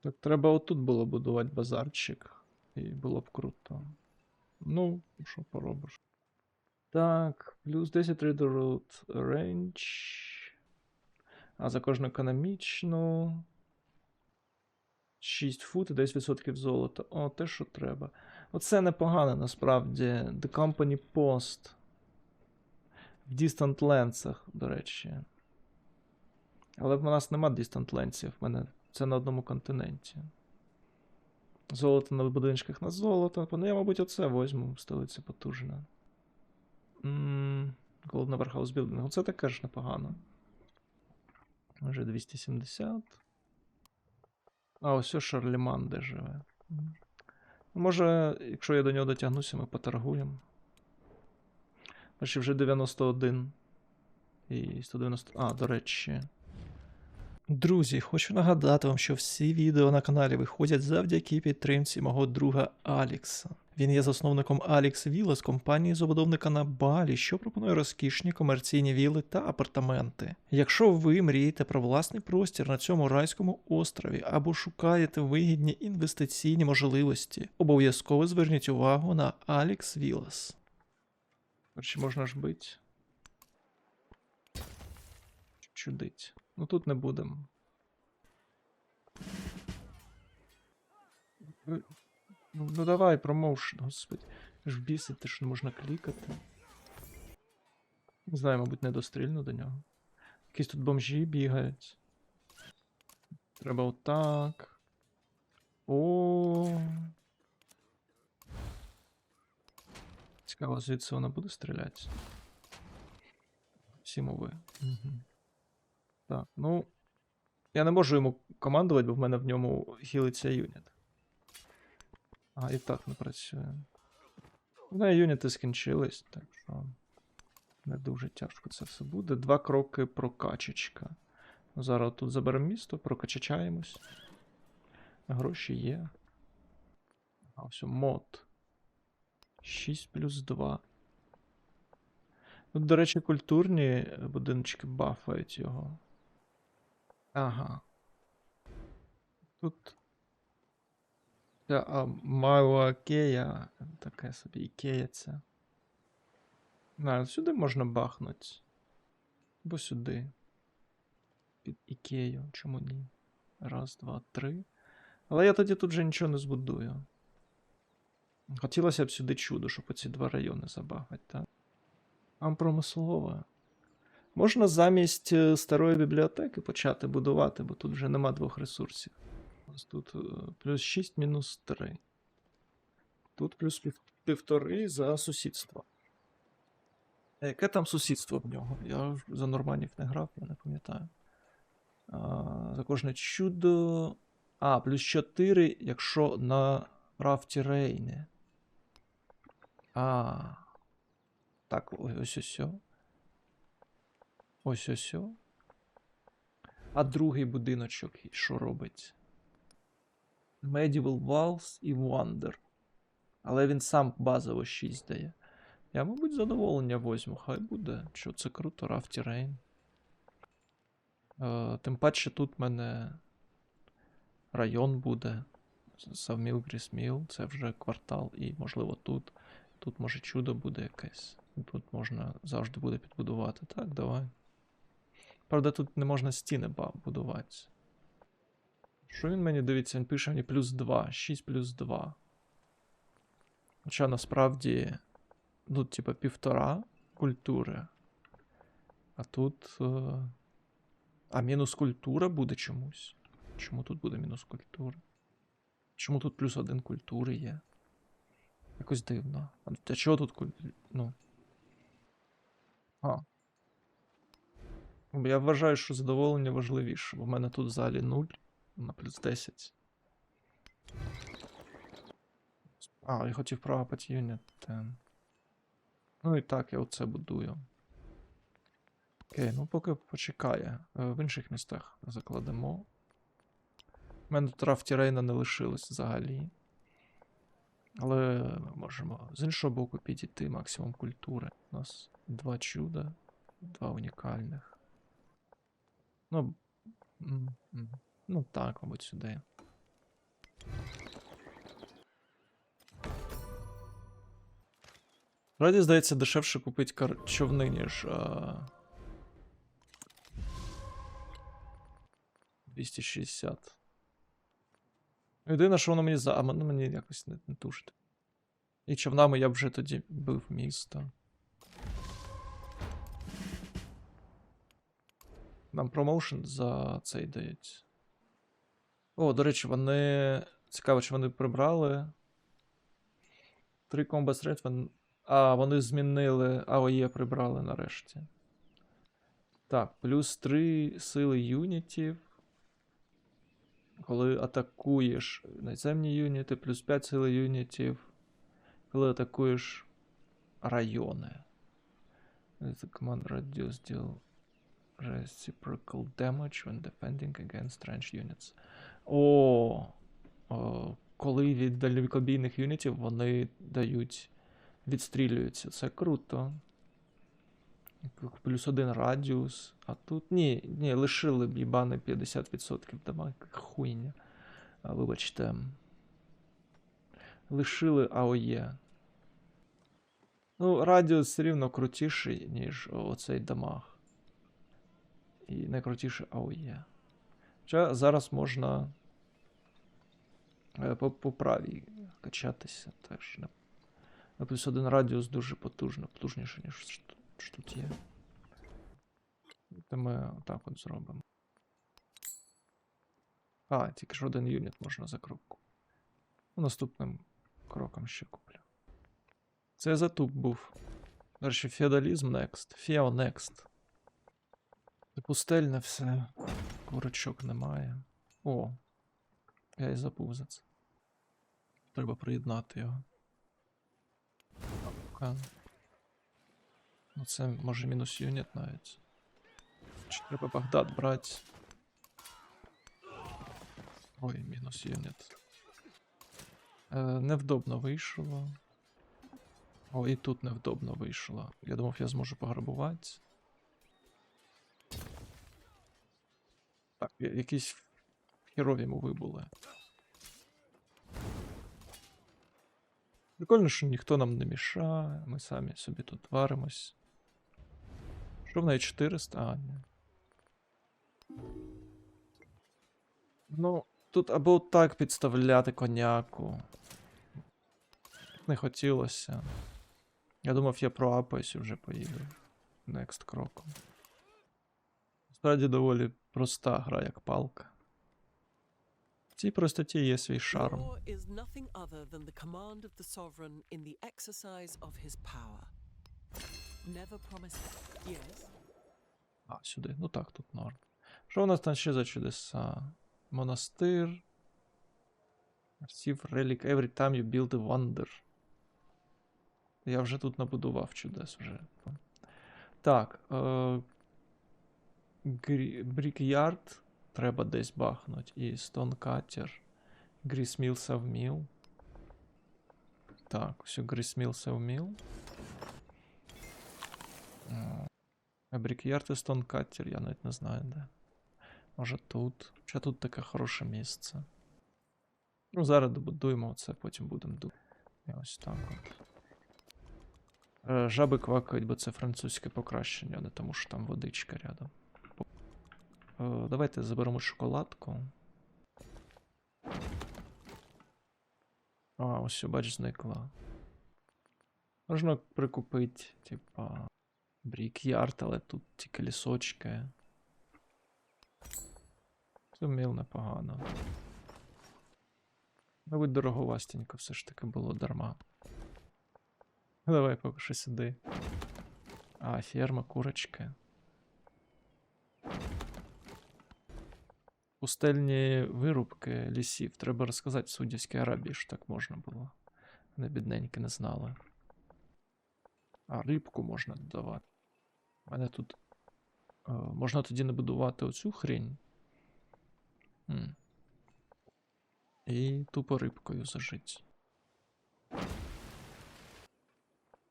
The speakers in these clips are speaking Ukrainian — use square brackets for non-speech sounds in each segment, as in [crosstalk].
Так треба отут було будувати базарчик. І було б круто. Ну, що поробиш. Так, плюс 10 reader root range. А за кожну економічну. 6 фут і 10% золота. О, те, що треба. Оце непогано насправді. The Company Post. В Distant Lands'ах, до речі. Але в нас нема Lands'ів. В мене це на одному континенті. Золото на будиночках на золото. Ну, я, мабуть, оце возьму. Столиця потужна. Головна Warehouse Building. Оце таке ж непогано. Вже 270. А, ось Шарлеман де живе. Може, якщо я до нього дотягнуся, ми поторгуємо. Бачиш, вже 91. І 190. А, до речі. Друзі, хочу нагадати вам, що всі відео на каналі виходять завдяки підтримці мого друга Алікса. Він є засновником Alex Villa з компанії забудовника на Балі, що пропонує розкішні комерційні віли та апартаменти. Якщо ви мрієте про власний простір на цьому райському острові або шукаєте вигідні інвестиційні можливості, обов'язково зверніть увагу на Alex Villas. Чи можна ж бити? Чудить. Ну тут не будемо. Ну, ну давай, промоушен, господи. Ж бісить, що не можна клікати. Не знаю, мабуть, не дострільну до нього. Якісь тут бомжі бігають. Треба отак. О. Цікаво, звідси вона буде стріляти. Всі мови. Угу. Так, ну. Я не можу йому командувати, бо в мене в ньому хілиться юніт. А, і так не працює. Ну, юніти скінчились, так що. Не дуже тяжко це все буде. Два кроки прокачечка. Ну, Зараз тут заберемо місто, прокачачаємось. Гроші є. А, все, мод. 6 плюс 2. Тут, до речі, культурні будиночки бафають його. Ага. Тут. Ця а, Мауакея. Таке собі ікея ця. На, сюди можна бахнути. Або сюди. Під ікею. Чому ні? Раз, два, три. Але я тоді тут вже нічого не збудую. Хотілося б сюди чудо, щоб оці два райони забагати, так? Там промислове. Можна замість е, старої бібліотеки почати будувати, бо тут вже нема двох ресурсів. Ось тут е, плюс 6, мінус 3. Тут плюс пів, півтори за сусідство. А яке там сусідство в нього? Я за норманів не грав, я не пам'ятаю. За кожне чудо. А, плюс 4, якщо на рафті Рейни. А. Так, ось ось. ось. Ось ось. А другий будиночок що робить? Medieval Walls і Wonder. Але він сам базово 6 дає. Я, мабуть, задоволення возьму, хай буде. Що це круто, Рафті Рейн. Е, тим паче тут в мене район буде. Савміл Грісміл, це вже квартал, і, можливо, тут. Тут, може, чудо буде якесь. Тут можна завжди буде підбудувати. Так, давай. Правда, тут не можна стіни будувати. Що він мені дивиться? Він пише мені плюс 2, 6 плюс 2. Хоча насправді, ну, типа, півтора культури. А тут. Е... А мінус культура буде чомусь. Чому тут буде мінус культура? Чому тут плюс один культури є? Якось дивно. А чого тут культура? Ну. А. Я вважаю, що задоволення важливіше, бо в мене тут взагалі 0 на плюс 10. А, я хотів прогапати юніт. Ну і так, я оце будую. Окей, ну поки почекає. Е, В інших містах закладемо. У мене тут не лишилось взагалі. Але ми можемо з іншого боку підійти максимум культури. У нас два чуда, два унікальних. Ну. Ну так, мабуть, сюди. Раді, здається, дешевше купити кар... човни, ніж. А... 260. Єдине, що воно мені за. А воно мені якось не, не тушить. І човнами я вже тоді бив місто. Нам промоушен за цей дають. О, до речі, вони. Цікаво, чи вони прибрали. Три Strength. Вон... А, вони змінили. АОЄ прибрали нарешті. Так, плюс 3 сили юнітів. Коли атакуєш наземні юніти, плюс 5 сили юнітів. Коли атакуєш райони. The command reduce deal reciprocal damage when defending against range units. О, о, коли від далекобійних юнітів вони дають, відстрілюються. Це круто. Плюс один радіус. А тут. Ні, ні, лишили б їбани 50% дамаг. Хуйня. А, вибачте. Лишили АОЄ. Ну, радіус все рівно крутіший, ніж оцей дамаг. І найкрутіше АОЄ. Хоча зараз можна е, по, по правій качатися теж. На, плюс один радіус дуже потужно, потужніше, ніж що тут- є. То ми отак от зробимо. А, тільки ж один юніт можна за крок. Ну, Наступним кроком ще куплю. Це за туп був. До феодалізм next. Фео next. Це Пустельне все. Курочок немає. О. Я і забув за це. Треба приєднати його. Ка. Ну це може мінус юніт навіть. Чи треба Багдад брати? Ой, мінус юніт. Е, невдобно вийшло. О, і тут невдобно вийшло. Я думав, я зможу пограбувати. Так, я- якісь херові мови були. Прикольно, що ніхто нам не мішає, ми самі собі тут варимось. Що в неї 400? А, ні. Ну, тут або так підставляти коняку. Не хотілося. Я думав, я проапаюсь і вже поїду. Next кроком. Справді доволі проста гра, як палка. В цій простоті є свій шарм. А, сюди. Ну так, тут норм. Що у нас там ще за чудеса? Монастир. Receive relic every time you build a wonder. Я вже тут набудував чудес вже. Так. Е- Брікярд треба десь бахнуть. І Стонкатер. Грісміл Савміл. Так, все, Грісміл Савміл. Брікярд і Стонкатер, я навіть не знаю де. Може тут. Чи тут таке хороше місце. Ну, зараз добудуємо це, потім будемо думати. Ось так от. Е, Жаби квакають, бо це французьке покращення, не тому що там водичка рядом. Е, Давайте заберемо шоколадку. А, ось, бач, зникла. Можна прикупити, типа. Брік'ярд, але тут тільки лісочки. Зумів непогано. Мабуть, дороговастенько все ж таки було дарма. Давай поки що сюди. А, ферма, курочки. Пустельні вирубки лісів. Треба розказати в Саудівській Арабії, що так можна було. Вони бідненькі не знали. А, рибку можна додавати. У мене тут. Е, можна тоді не будувати оцю хрень. М. І тупо рибкою зажить.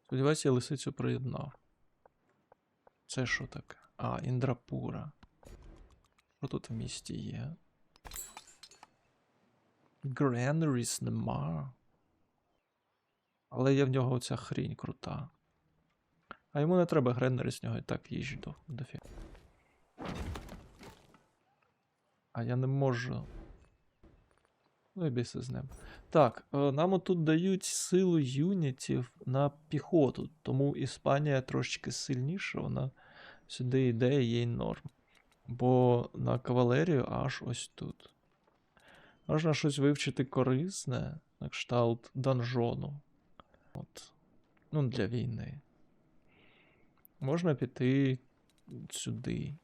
Сподіваюся, я лисицю приєднав. Це що таке? А, індрапура. Що тут в місті є? Granaries нема. Але є в нього оця хрінь крута. А йому не треба гренери з нього і так їжі до, дофіг. А я не можу. Ну і біси з ним. Так, е, нам отут дають силу юнітів на піхоту, тому Іспанія трошечки сильніша, вона сюди йде їй норм. Бо на кавалерію аж ось тут. Можна щось вивчити корисне, на кшталт данжону. От. Ну, для війни. Можна піти сюди.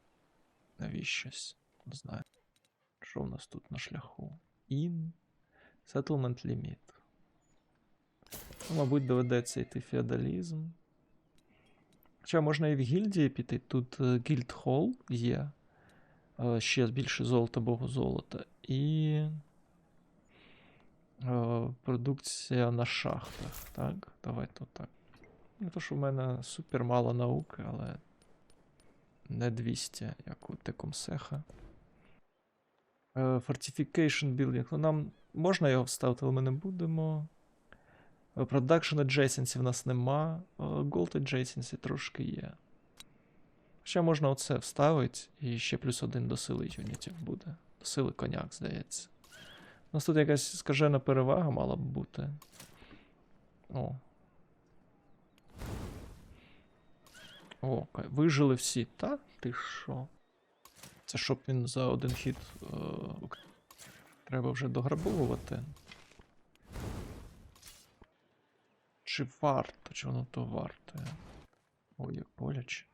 Навіщось. Не знаю. Що в нас тут на шляху? In. Settlement limit. Ну, мабуть, доведеться йти феодалізм. Хоча можна і в гільдії піти. Тут гільд Холл є. Е, Ще більше золота, богу золота. І. е, Продукція на шахтах. Так, давайте отак. Не то, що в мене супер мало науки, але не 200, як у Текомсеха. Е, Fortification Building. Ну, нам можна його вставити, але ми не будемо. Production Adjacency в нас нема. Gold Adjacency трошки є. Ще можна оце вставити, і ще плюс один до сили юнітів буде. До сили коняк, здається. У нас тут якась скажена перевага мала б бути. О. О, вижили всі. Та? Ти що? Це щоб він за один хід. Е, треба вже дограбовувати. Чи варто, чи воно то варте? Ой, як боляче.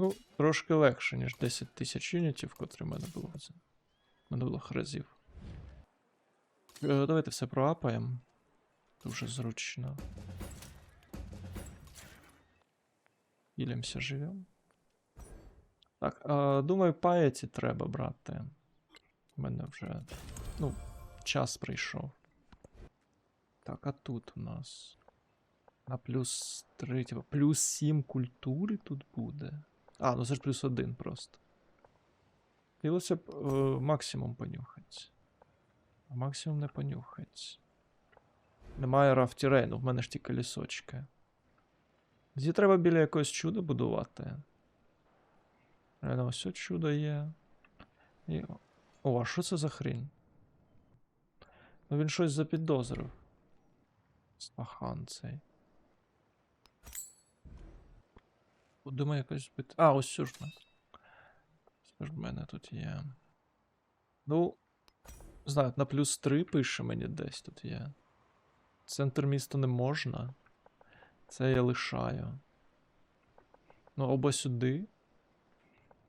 Ну, трошки легше, ніж 10 тисяч юнітів, котрі в мене було. Це минулих разів. Е, давайте все проапаємо. Дуже зручно. Ілімся живем. Так, а, думаю, паєті треба брати. У мене вже. Ну, час прийшов. Так, а тут у нас. На плюс 3, типа, плюс 7 культури тут буде. А, ну це ж плюс 1 просто. Хотілося б е, максимум понюхати. А максимум не понюхать. Немає рафтірейну, в мене ж тільки лісочки. Зі треба біля якогось чуда будувати. Реально, ось це чудо є. І... О, а що це за хрінь? Ну він щось запідозрив. Спахан цей. Будемо якось бити. А, ось в мене тут є. Ну. Знаю, на плюс 3 пише мені десь тут є. Центр міста не можна. Це я лишаю. Ну, або сюди.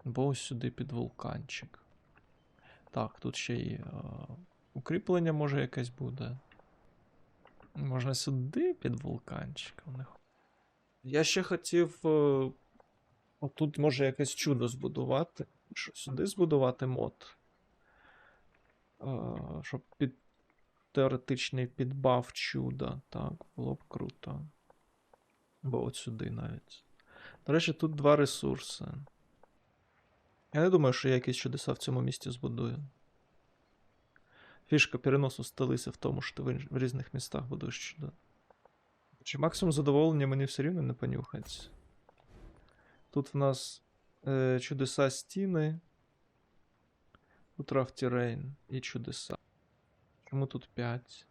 Або ось сюди під вулканчик. Так, тут ще й е, укріплення може якесь буде. Можна сюди під вулканчиком. Я ще хотів. Отут може якесь чудо збудувати. Що сюди збудувати мод. Щоб під теоретичний підбав чуда. Так, було б круто. Або от сюди навіть. До речі, тут два ресурси. Я не думаю, що я якісь чудеса в цьому місті збудую. Фішка переносу столиці в тому, що ти в різних містах будуєш чудо. Чи максимум задоволення мені все рівно не понюхать. Тут в нас е, чудеса стіни. Тут рафтірейн і чудеса. Чому тут 5?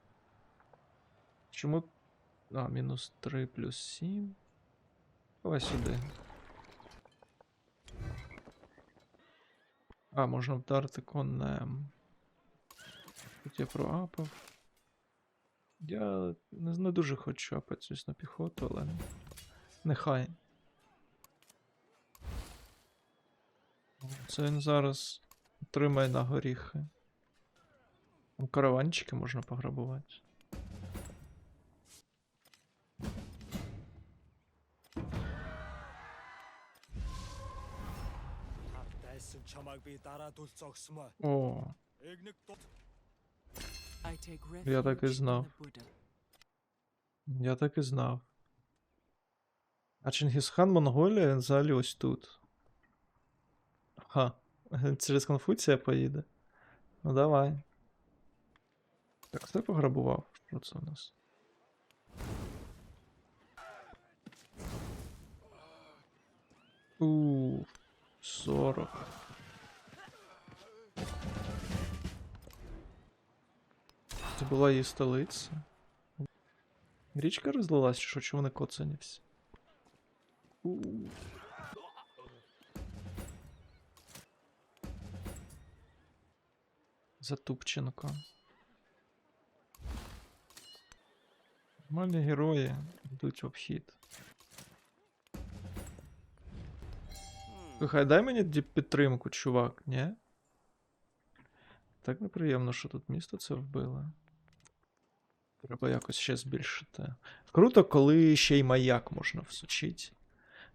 Чому. А, мінус 3 плюс 7. Давай сюди. А, можна вдарити конем. Тут я проапав. Я не, не дуже хочу апати, звісно, піхоту, але. Нехай. Це він зараз отримає на горіхи. Там Караванчики можна пограбувати. О, Я так і знав. я так і знав. А Чингісхан Монголія взагалі ось тут. Ха. [laughs] Через Конфуція поїде. Ну давай. Так, хто пограбував? Що це у нас? У 40. Це була її столиця. Річка розлилась, чи що чому вони коцані всі? У. Затупченко. Нормальні герої йдуть в обхід. Слухай, дай мені підтримку, чувак, ні? Так неприємно, що тут місто це вбило. Треба якось ще збільшити. Круто, коли ще й маяк можна всучити.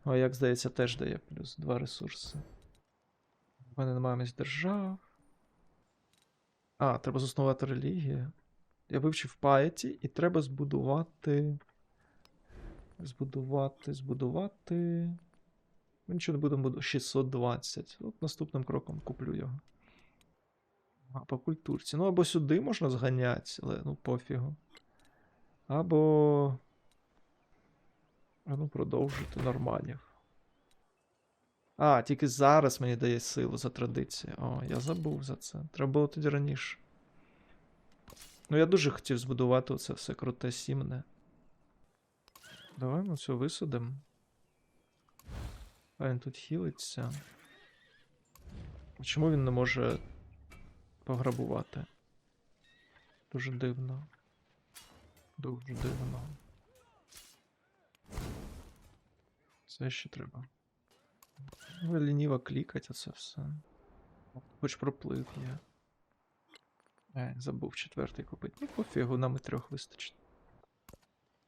Маяк, здається, теж дає плюс два ресурси. У мене немає місць держав. А, треба заснувати релігію. Я вивчив паєті, і треба збудувати. Збудувати, збудувати. Ми нічого не будемо будувати. 620. От наступним кроком куплю його. А, по культурці. Ну, або сюди можна зганяти, але ну пофігу. Або. А ну продовжити нормалів. А, тільки зараз мені дає силу за традицію. О, я забув за це. Треба було тоді раніше. Ну, я дуже хотів збудувати оце все круте сімне. Давай ми все висадимо. А він тут хілиться. Чому він не може пограбувати? Дуже дивно. Дуже дивно. Це ще треба. Лініво клікать, а це все. Хоч проплив є. Е, забув четвертий купити. Ну, пофігу, нам і трьох вистачить.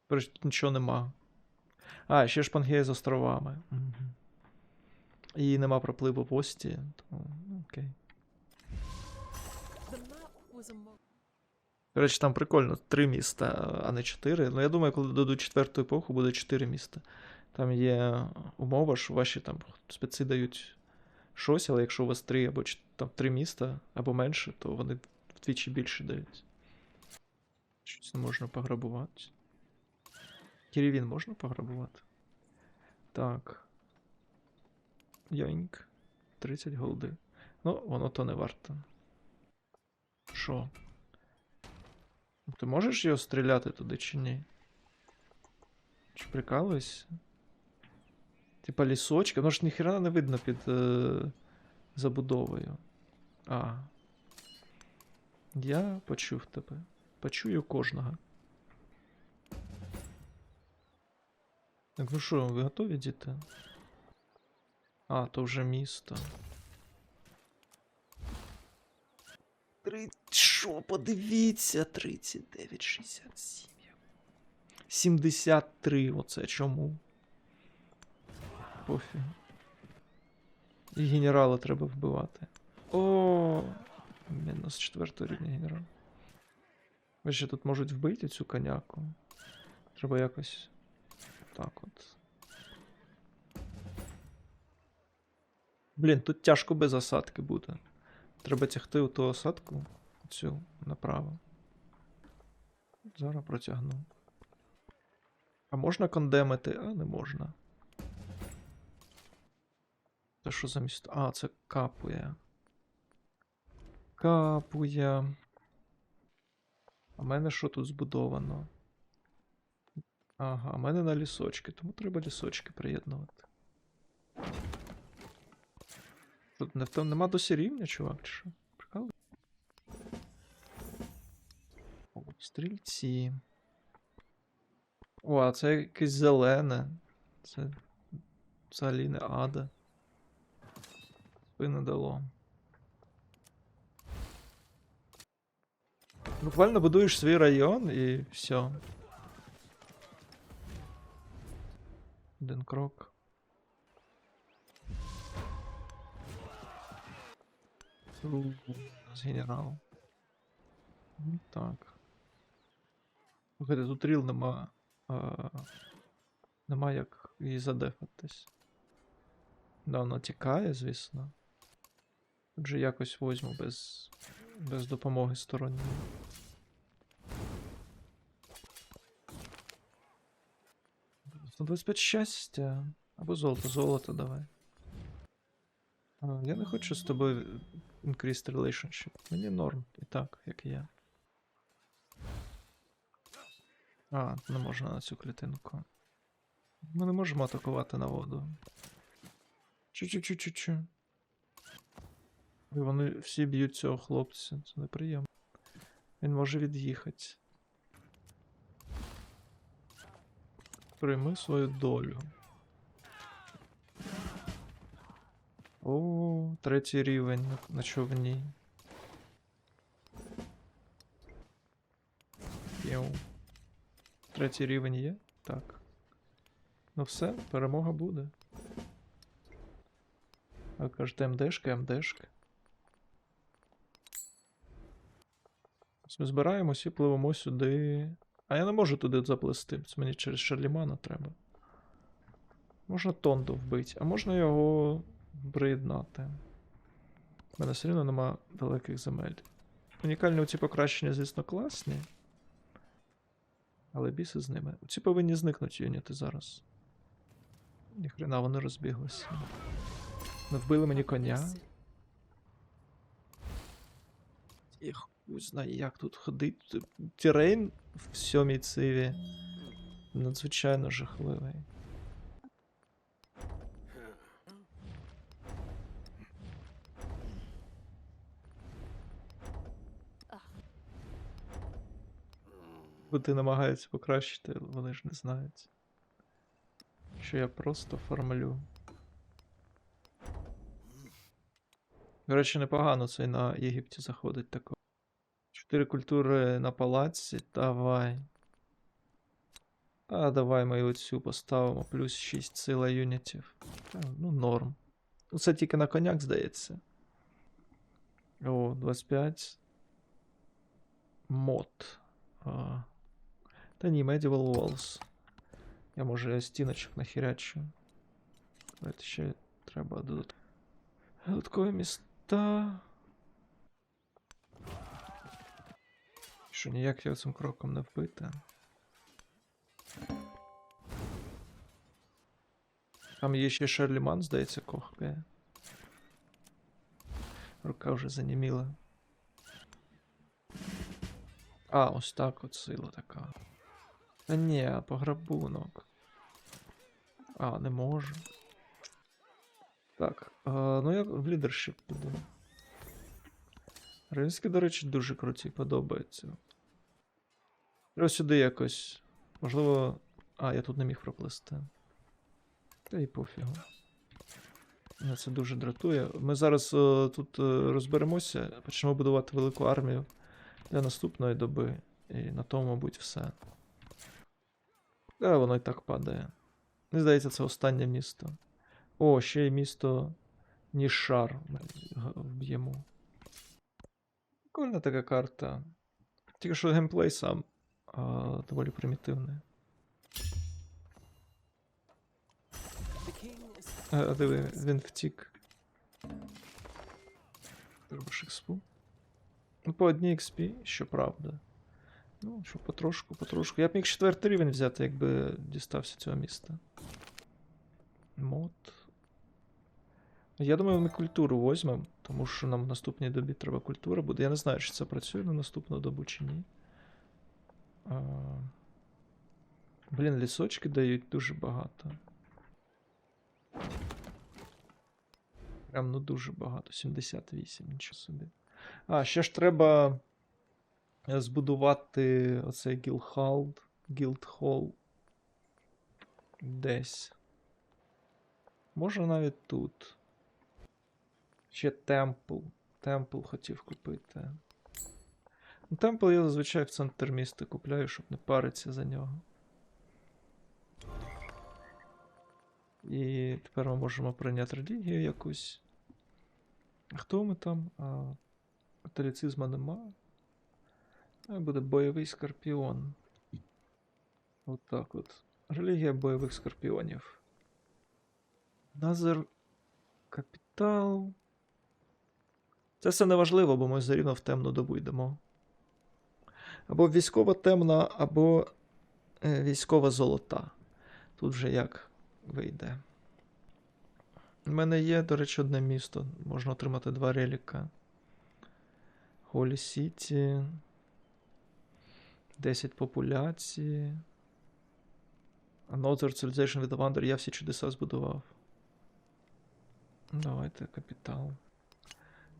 Тепер нічого нема. А, ще ж Пангея з островами. Угу. І нема пропливу в Ості, тому ну, окей. До речі, там прикольно три міста, а не чотири. Ну, я думаю, коли дадуть четверту епоху, буде чотири міста. Там є умова, що ваші там спеці дають щось, але якщо у вас три або там три міста або менше, то вони вдвічі більше дають. Щось не можна пограбувати. Кірівін можна пограбувати? Так. Йоньк. 30 голди. Ну, воно то не варто. Що? Ти можеш його стріляти туди чи ні? Чи прикалуєшся? Типа лісочки, воно ж ніхера не видно під е, забудовою. А. Я почув тебе. Почую кожного. Так, ну що, ви готові діти? А, то вже місто. Три... Що, подивіться, 39,67. 73, оце чому? Пофіг. І генерала треба вбивати. О, мінус четвертого рівня генерал. Ви ще тут можуть вбити цю коняку. Треба якось. Так от. Блін, тут тяжко без осадки буде. Треба тягти у ту осадку. Цю направо. Зараз протягну. А можна кондемити? А, не можна. Це що за місто? А, це капує. Капує. А мене що тут збудовано? Ага, а мене на лісочки, тому треба лісочки приєднувати. Тут не, там нема досі рівня, чувак, чи що? Прикал? О, стрільці. О, а це якесь зелене. Це взагалі не ада. Спину дало. Буквально будуєш свій район і все. Один крок. У, у нас генерал. Ну, Так. Слухайте, тут ріл нема. А, нема як її задефатись. Да, вона тікає, звісно. Отже, якось возьму без, без допомоги сторонньої. На 25 щастя. Або золото, золото давай. Я не хочу з тобою increased relationship. Мені норм, і так, як є. А, не можна на цю клітинку. Ми не можемо атакувати на воду. Чу-чу-чу-чу-чу. І Вони всі б'ють цього хлопця. Це неприємно. Він може від'їхати. Прийми свою долю. О, третій рівень на, на човні. Йоу. Третій рівень є? Так. Ну все, перемога буде. А кажете, МДшка, МДшка. Ми збираємось і пливемо сюди. А я не можу туди заплести. Це мені через Шарлімана треба. Можна Тонду вбити, а можна його приєднати. У мене все рівно нема далеких земель. Унікальні оці покращення, звісно, класні. Але біси з ними. Ці повинні зникнути юніти зараз. Ніхрена вони розбіглися. Не вбили мені коня. Хуй знає, як тут ходить. Тут Тірейн в сьомій циві. Надзвичайно жахливий. Бути намагаються покращити, вони ж не знають. Що я просто формулю. До речі, непогано цей на Єгипті заходить тако. Чотири культури на палаці. Давай. А, давай ми і оцю поставимо. Плюс 6 сила юнітів. Та, ну, норм. Ну, Це тільки на коняк, здається. О, 25. Мод. А. Та ні, Medieval Walls. Я може стіночок нахерячу. Давайте ще треба додат... додаткові міста. Що ніяк його цим кроком не вбити. Там є ще Шарліман, здається, кохкає. Рука вже заніміла. А, ось так от сила така. Та ні, пограбунок. А, не можу. Так, а, ну я в лідершіп піду. Римські, до речі, дуже круті, Треба сюди якось. Можливо. А, я тут не міг проплисти. Та й пофігу. Мене це дуже дратує. Ми зараз е, тут е, розберемося, почнемо будувати велику армію для наступної доби. І на тому, мабуть, все. Та воно і так падає. Мені здається, це останнє місто. О, ще й місто Нішар вб'ємо. Прикольна така карта. Тільки що геймплей сам king is А, а диви, він втік. Робиш експу. Ну, по одній XP, щоправда. Ну, що потрошку, потрошку. Я б міг четвертий рівень взяти, якби дістався цього міста. Мод. Я думаю, ми культуру візьмемо, тому що нам в наступній добі треба культура буде. Я не знаю, чи це працює на наступну добу чи ні. Блін, лісочки дають дуже багато. Прям ну дуже багато. 78, нічого собі. А, ще ж треба е, збудувати оцей Гілхалд, Гілдхол. Десь. Може навіть тут. Ще Темпл. Темпл хотів купити. Ну, Темпл я зазвичай в центр міста купляю, щоб не паритися за нього. І тепер ми можемо прийняти релігію якусь. Хто ми там? А, католіцизму нема. А, буде бойовий скорпіон. Отак от. Релігія бойових скорпіонів. Назар Капітал. Це все не важливо, бо ми все рівно в темну добу йдемо. Або військова темна, або е, військова золота. Тут вже як вийде. У мене є, до речі, одне місто. Можна отримати два реліка. Холі Сіті. 10 популяції. Another Civilization with Wonder. Я всі чудеса збудував. Давайте капітал.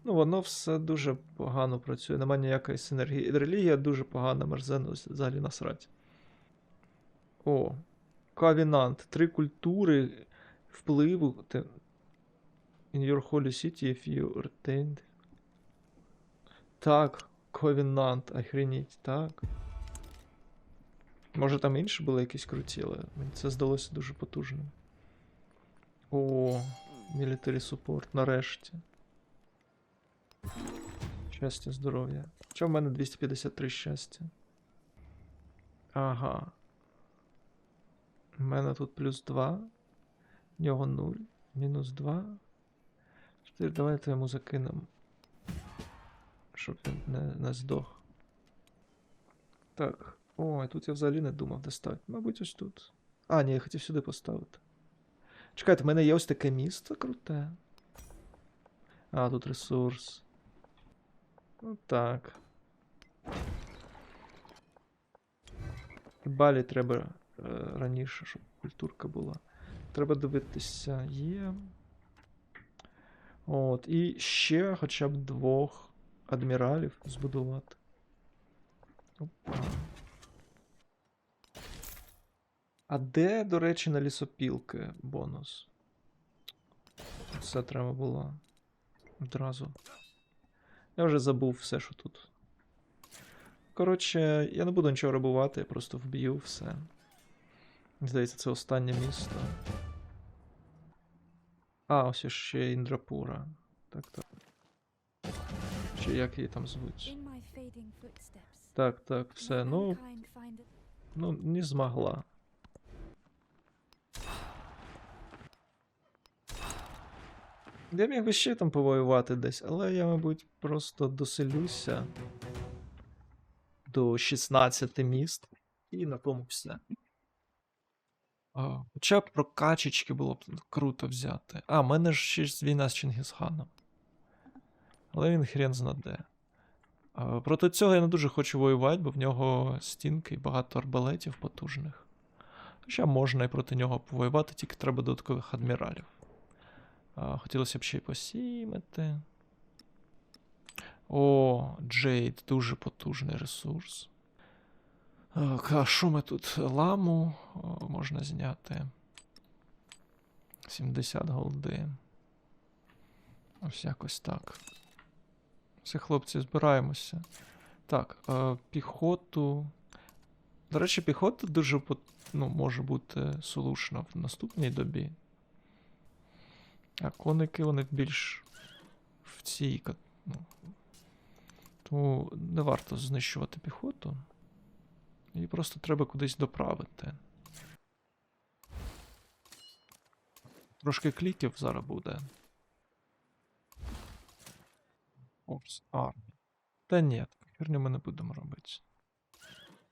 Ну, воно все дуже погано працює, немає ніякої синергії. І Релігія дуже погана, мерзенно взагалі насрать. О, Кавінант. Три культури впливу. In your holy city, if you retained. Так, Ковінант, охреніть, так. Може там інші були якісь круті, але мені це здалося дуже потужним. О, Military support, нарешті. Щастя, здоров'я. Що в мене 253 щастя? Ага. У мене тут плюс 2. В нього 0. Мінус 2. 4. Давайте йому закинемо. Щоб він не, не здох. Так. Ой, тут я взагалі не думав де ставити. Мабуть, ось тут. А, ні, я хотів сюди поставити. Чекайте, в мене є ось таке місто круте. А, тут ресурс. Ну так. Балі треба е, раніше, щоб культурка була. Треба дивитися. Є. От. І ще хоча б двох адміралів збудувати. Опа. А де, до речі, на лісопілки бонус? Це треба було одразу. Я вже забув все, що тут. Коротше, я не буду нічого рабувати, я просто вб'ю все. Мені Здається, це останнє місто. А, ось ще Індрапура. Так, так. Чи як її там звуть? Так, так, все. Ну, ну, не змогла. Я міг би ще там повоювати десь, але я, мабуть, просто доселюся до 16 міст і на тому все. А, Хоча б про качечки було б круто взяти. А, в мене ж ще війна з Чингісханом. Але він хрен знаде. Проти цього я не дуже хочу воювати, бо в нього стінки і багато арбалетів потужних. Хоча можна і проти нього повоювати, тільки треба додаткових адміралів. Хотілося б ще й посімити. О, Джейд, дуже потужний ресурс. А що ми тут? Ламу можна зняти. 70 голди. Ось якось так. Все, хлопці, збираємося. Так, е, піхоту. До речі, піхота дуже ну, може бути слушна в наступній добі. А коники вони більш в цій. Ну, тому не варто знищувати піхоту. Її просто треба кудись доправити. Трошки кліків зараз буде. Опс, армія. Та ні, херню ми не будемо робити.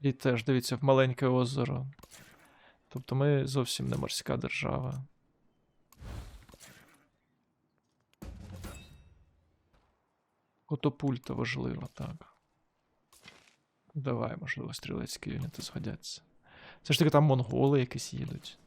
І теж, дивіться, в маленьке озеро. Тобто ми зовсім не морська держава. Котопульта важлива, так. Давай, можливо, стрілецькі юніти згодяться. Це ж таки там монголи якісь їдуть.